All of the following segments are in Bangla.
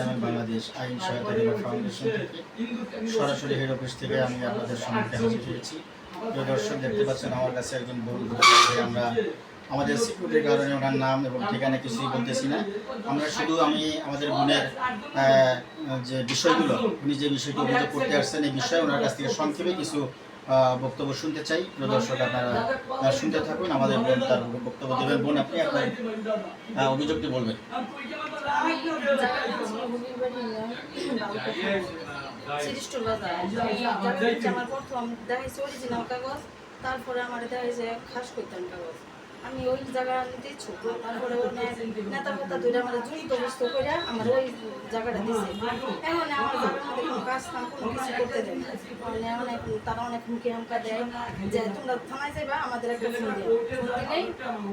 আমি বাংলাদেশ আইন সহায়তা ফাউন্ডেশন থেকে সরাসরি অফিস থেকে আমি আপনাদের দেখতে পাচ্ছেন আমার কাছে একজন বন্ধু আমরা আমাদের সিকিউরিটির কারণে ওনার নাম এবং ঠিকানা কিছুই বলতেছি না। আমরা শুধু আমি আমাদের বোনের যে বিষয়গুলো, উনি যে বিষয়টি অভিযোগ করতে আসছেন, এই বিষয়ে ওনার কাছ থেকে সংক্ষেপে কিছু বক্তব্য শুনতে চাই। দর্শক, আপনারা শুনতে থাকুন। আমাদের বোন তার বক্তব্য দেবেন। বোন, আপনি আপনার অভিযোগটি বলবেন। তারপরে আমার দেখাইছে খাস করতাম কাগজ। আমি ওই জায়গা নিতে ইচ্ছুক তারপরে নেতা মেতা ধরে আমার জড়িত বস্তু করে আমার ওই জায়গাটা দিছে। এমন আমার কোনো কাজ না কোনো কিছু করতে দেয় না। মানে অনেক তারা অনেক মুখে হামকা দেয় যে তোমরা থানায় যাইবা, আমাদের একটা ফোন দিও।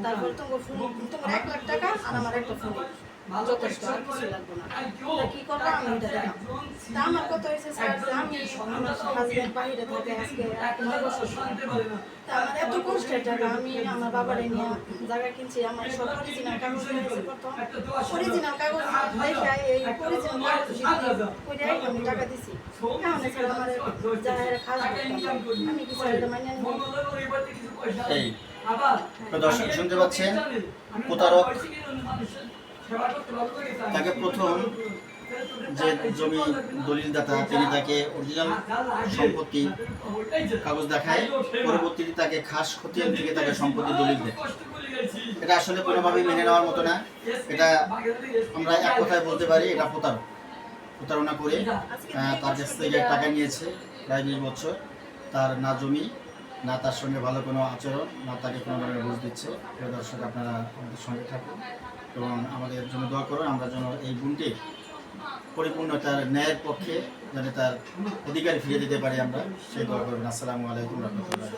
তারপর তোমার ফোন তোমার এক লাখ টাকা আর আমার একটা ফোন যথেষ্ট আর কিছু লাগবে না। কি করব? আমি ওইটা দেখাম তা আমার কত হয়েছে স্যার? আমি আমার হাজবেন্ড বাইরে থাকে আজকে নয় বছর তা আমার এত কষ্টের টাকা আমি আমার বাবারে নিয়ে জায়গা কিনছি আমার সব অরিজিনাল কাগজ হয়েছে প্রথম। অরিজিনাল কাগজ দেখে এই অরিজিনাল কাগজ কইরাই আমি টাকা দিছি। দর্শক শুনতে পাচ্ছেন? প্রতারক তাকে প্রথম যে জমি দলিলদাতা, তিনি তাকে অরিজিনাল সম্পত্তি কাগজ দেখায়, পরবর্তীতে তাকে খাস খতিয়ান থেকে তাকে সম্পত্তি দলিল দেয়। এটা আসলে কোনোভাবেই মেনে নেওয়ার মতো না। এটা আমরা এক কথায় বলতে পারি, এটা প্রতারক। প্রতারণা করে তার কাছ থেকে টাকা নিয়েছে প্রায় বিশ বছর। তার না জমি, না তার সঙ্গে ভালো কোনো আচরণ, না তাকে কোনো ধরনের বুঝ দিচ্ছে। দর্শক, আপনারা আমাদের সঙ্গে থাকুন। এবং আমাদের জন্য দোয়া করুন আমরা যেন এই গুণটি পরিপূর্ণ তার ন্যায়ের পক্ষে যাতে তার অধিকার ফিরে দিতে পারি আমরা। সেই দোয়া করবেন। আসসালামু আলাইকুম রহমতুল্লাহ।